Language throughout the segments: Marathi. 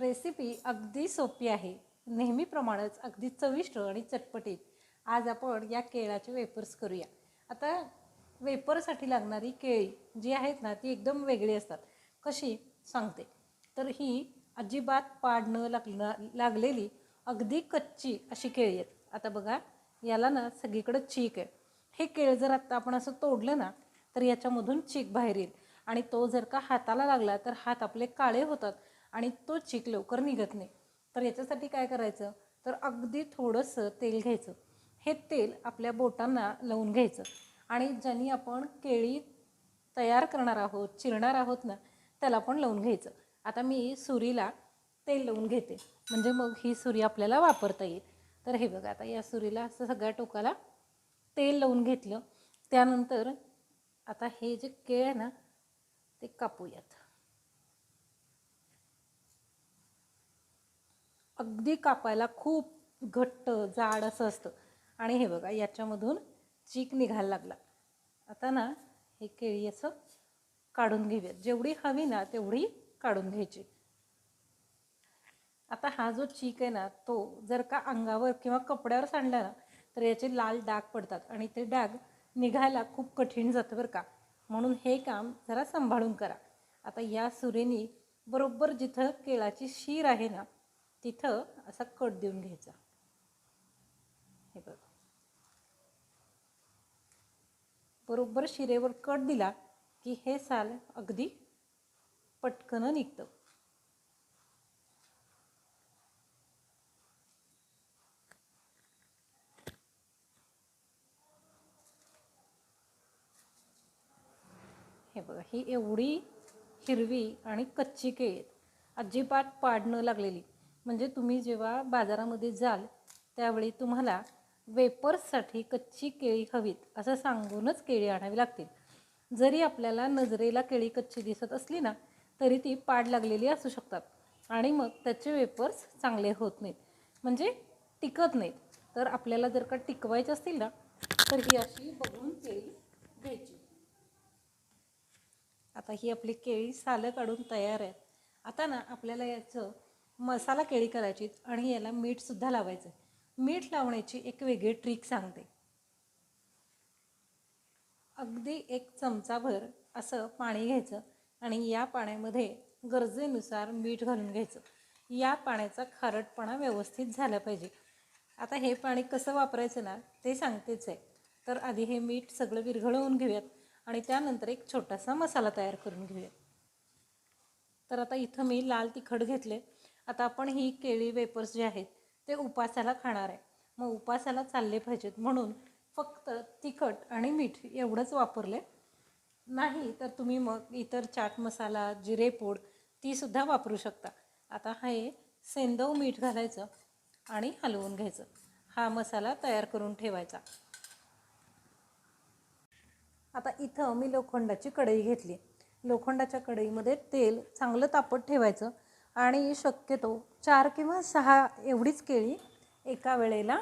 रेसिपी अगदी सोपी आहे. नेहमीप्रमाणेच अगदी चविष्ट आणि चटपटीत. आज आपण या केळाचे वेपर्स करूया. आता वेपरसाठी लागणारी केळी जी आहेत ना ती एकदम वेगळी असतात. कशी? सांगते. तर ही अजिबात पाड न लागणार लागलेली अगदी कच्ची अशी केळी आहेत. आता बघा याला ना सगळीकडं चीक आहे. हे केळ जर आत्ता आपण असं तोडलं ना तर याच्यामधून चीक बाहेर येईल. आणि तो जर का हाताला लागला तर हात आपले काळे होतात. आणि तो चीक लवकर निघत नाही. तर याच्यासाठी काय करायचं? तर अगदी थोडंसं तेल घ्यायचं. हे तेल आपल्या बोटांना लावून घ्यायचं. आणि ज्यांनी आपण केळी तयार करणार आहोत चिरणार आहोत ना त्याला पण लावून घ्यायचं. आता मी सुरीला तेल लावून घेते. म्हणजे मग ही सुरी आपल्याला वापरता येईल. तर हे बघा आता या सुरीला असं सगळ्या टोकाला तेल लावून घेतलं. त्यानंतर आता हे जे केळ आहे ना ते कापूयात. अगदी कापायला खूप घट्ट जाड असं असतं. आणि हे बघा याच्यामधून चीक निघायला लागला. आता ना हे केळी असं काढून घेऊयात. जेवढी हवी ना तेवढी काढून घ्यायची. आता हा जो चीक आहे ना तो जर का अंगावर किंवा कपड्यावर सांडला ना तर याचे लाल डाग पडतात. आणि ते डाग निघायला खूप कठीण जातं बरं का. म्हणून हे काम जरा सांभाळून करा. आता या सुरेनी बरोबर जिथं केळाची शीर आहे ना तिथं असा कट देऊन घ्यायचा. हे बघ. बरोबर शिरेवर कट दिला की हे साल अगदी पटकन निघतं. हे बघा ही एवढी हिरवी आणि कच्ची केळी आहेत अजिबात पाड न लागलेली म्हणजे तुम्ही जेव्हा बाजारामध्ये जाल त्यावेळी तुम्हाला वेपर्ससाठी कच्ची केळी हवीत असं सांगूनच केळी आणावी लागतील. जरी आपल्याला नजरेला केळी कच्ची दिसत असली ना तरी ती पाड लागलेली असू शकतात आणि मग त्याचे वेपर्स चांगले होत नाहीत. म्हणजे टिकत नाहीत. तर आपल्याला जर का टिकवायचे असतील ना तर ही अशी बघून केळी घ्यायची. आता ही आपली केळी सालं काढून तयार आहेत आता ना आपल्याला याचं मसाला केळी करायची आणि याला मीठसुद्धा लावायचं आहे मीठ लावण्याची एक वेगळी ट्रिक सांगते. अगदी एक चमचाभर असं पाणी घ्यायचं आणि या पाण्यामध्ये गरजेनुसार मीठ घालून घ्यायचं. या पाण्याचा खारटपणा व्यवस्थित झाला पाहिजे. आता हे पाणी कसं वापरायचं ना ते सांगतेच आहे. तर आधी हे मीठ सगळं विरघळवून घेऊयात आणि त्यानंतर एक छोटासा मसाला तयार करून घेऊयात. तर आता इथं मी लाल तिखट घेतले आता आपण ही केळी वेपर्स जे आहेत ते उपासाला खाणार आहे. मग उपासाला चालले पाहिजेत म्हणून फक्त तिखट आणि मीठ एवढंच वापरले. नाही तर तुम्ही मग इतर चाट मसाला जिरेपूड तीसुद्धा वापरू शकता. आता हे सेंदव मीठ घालायचं आणि हलवून घ्यायचं. हा मसाला तयार करून ठेवायचा. आता इथं मी लोखंडाची कढई घेतली. लोखंडाच्या कढईमध्ये तेल चांगलं तापत ठेवायचं. आणि शक्यतो चार किंवा सहा एवढीच केळी एका वेळेला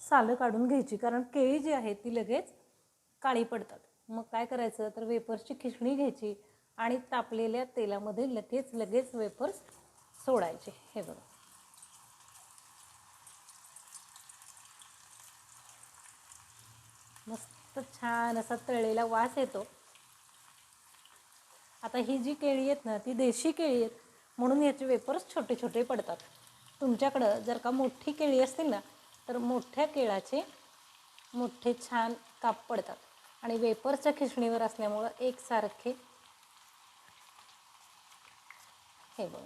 सालं काढून घ्यायची. कारण केळी जी आहे ती लगेच काळी पडतात. मग काय करायचं? तर वेपर्सची खिचणी घ्यायची आणि तापलेल्या तेलामध्ये लगेच लगेच वेपर्स सोडायचे. हे बघा. मस्त छान असा तळलेला वास येतो. आता ही जी केळी आहेत ना ती देशी केळी आहेत. म्हणून याचे वेपर्स छोटे छोटे पडतात. तुमच्याकडं जर का मोठी केळी असतील ना तर मोठ्या केळाचे मोठे छान काप पडतात. आणि वेपर्सच्या खिचणीवर असल्यामुळं एकसारखे हे बघ.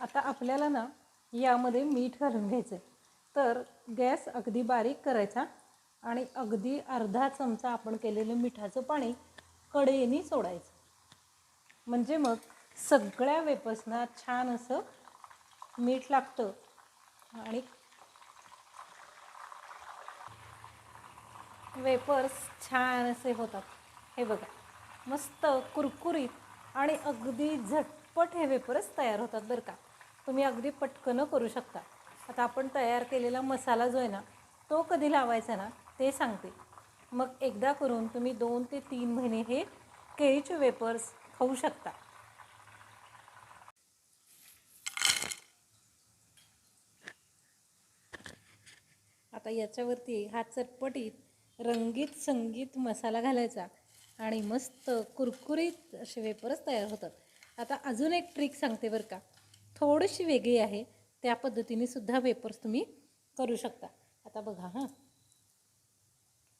आता आपल्याला ना यामध्ये मीठ घालून घ्यायचं तर गॅस अगदी बारीक करायचा. आणि अगदी अर्धा चमचा आपण केलेलं मिठाचं पाणी कढईने सोडायचं. म्हणजे मग सगळ्या वेपर्सना छान असं मीठ लागतं आणि वेपर्स छान असे होतात. हे बघा मस्त कुरकुरीत आणि अगदी झटपट हे वेपर्स तयार होतात बरं का. तुम्ही अगदी पटकन करू शकता. आता आपण तयार केलेला मसाला जो आहे ना तो कधी लावायचा ना ते सांगते. मग एकदा करून तुम्ही दोन ते तीन महिने हे केळीचे वेपर्स खाऊ शकता. आता याच्यावरती हा चटपटीत रंगीत संगीत मसाला घालायचा आणि मस्त कुरकुरीत असे वेपर्स तयार होतात. आता अजून एक ट्रिक सांगते बरं का. थोडीशी वेगळी आहे. त्या पद्धतीने सुद्धा वेपर्स तुम्ही करू शकता. आता बघा हां.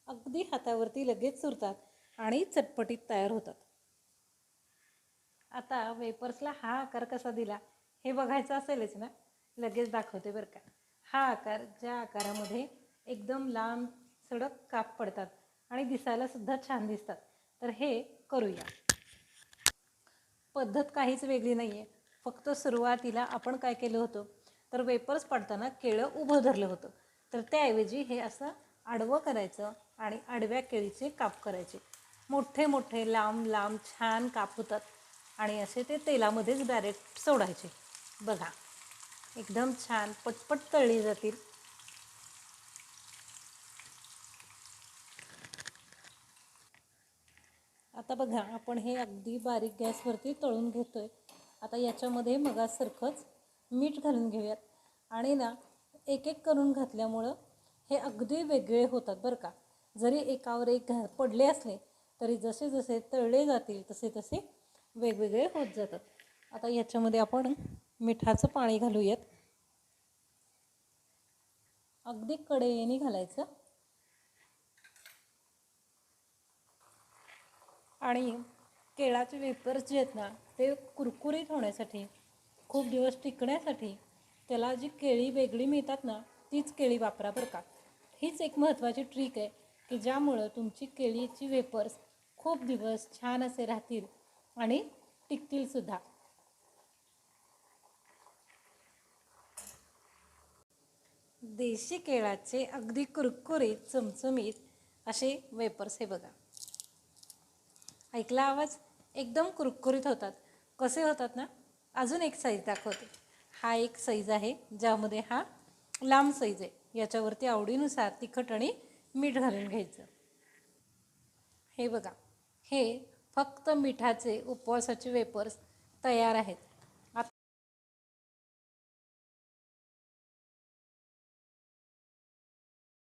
अगदी हातावरती लगेच सुरतात आणि चटपटीत तयार होतात. आता वेपर्सला हा आकार कसा दिला हे बघायचं असेलच ना? लगेच दाखवते बरं का. हा आकार ज्या आकारामध्ये एकदम लांब सडक काप पडतात आणि दिसायला सुद्धा छान दिसतात. तर हे करूया. पद्धत काहीच वेगळी नाही आहे फक्त सुरुवातीला आपण काय केलं होतं? तर वेपर्स पडताना केळं उभं धरलं होतं. तर त्याऐवजी हे असं आडवं करायचं आणि आडव्या केळीचे काप करायचे. मोठे मोठे लांब लांब छान काप होतात. आणि असे ते तेलामध्येच डायरेक्ट सोडायचे. बघा. एकदम छान पटपट तळली जातील. आता बघा आपण हे अगदी बारीक गॅसवरती तळून घेतो आहे आता याच्यामध्ये मगासारखंच मीठ घालून घेऊयात. आणि ना एक एक करून घातल्यामुळं हे अगदी वेगळे होतात बरं का. जरी एकावर एक घा पडले असले तरी जसे जसे तळले जातील तसे तसे वेगवेगळे होत जातात. आता याच्यामध्ये आपण मिठाचं पाणी घालूयात. अगदी कडेने घालायचं. आणि केळाचे वेपर्स जे आहेत ना ते कुरकुरीत होण्यासाठी खूप दिवस टिकण्यासाठी त्याला जी केळी वेगळी मिळतात ना तीच केळी वापरा बरं का. हीच एक महत्त्वाची ट्रिक आहे. की ज्यामुळं तुमची केळीची वेपर्स खूप दिवस छान असे राहतील आणि टिकतील सुद्धा. देशी केळाचे अगदी कुरकुरीत चमचमीत असे वेपर्स हे बघा. ऐकला आवाज? एकदम कुरकुरीत होतात. कसे होतात ना? अजून एक साईज दाखवते. हा एक साईज आहे ज्यामध्ये हा लांब साईज आहे. याच्यावरती आवडीनुसार तिखट आणि मीठ घालून घ्यायचं. हे बघा हे फक्त मिठाचे उपवासाचे वेपर्स तयार आहेत.